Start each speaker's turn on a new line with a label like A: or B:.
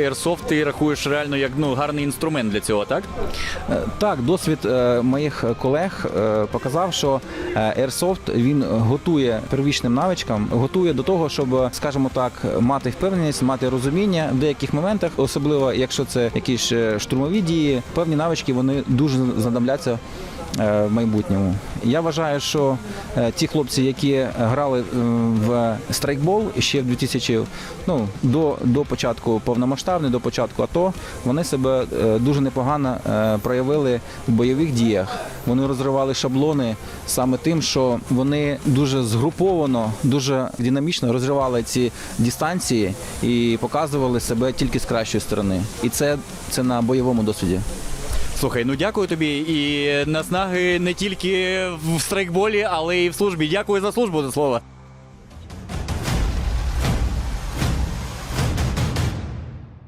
A: Airsoft ти рахуєш реально як ну гарний інструмент для цього, так?
B: Е, Так, досвід е, моїх колег е, показав, що Airsoft він готує первічним навичкам, готує до того, щоб, скажімо так, мати впевненість, мати розуміння в деяких моментах, особливо якщо це якісь штурмові дії, певні навички вони дуже знадобляться. Е, В майбутньому я вважаю, що е, ті хлопці, які грали е, в страйкбол ще в 2000, ну до, до початку повномасштабної, до початку АТО, вони себе дуже непогано проявили в бойових діях. Вони розривали шаблони саме тим, що вони дуже згруповано, дуже динамічно розривали ці дистанції і показували себе тільки з кращої сторони. І це, це на бойовому досвіді.
A: Слухай, ну дякую тобі і наснаги не тільки в страйкболі, але й в службі. Дякую за службу, за слово.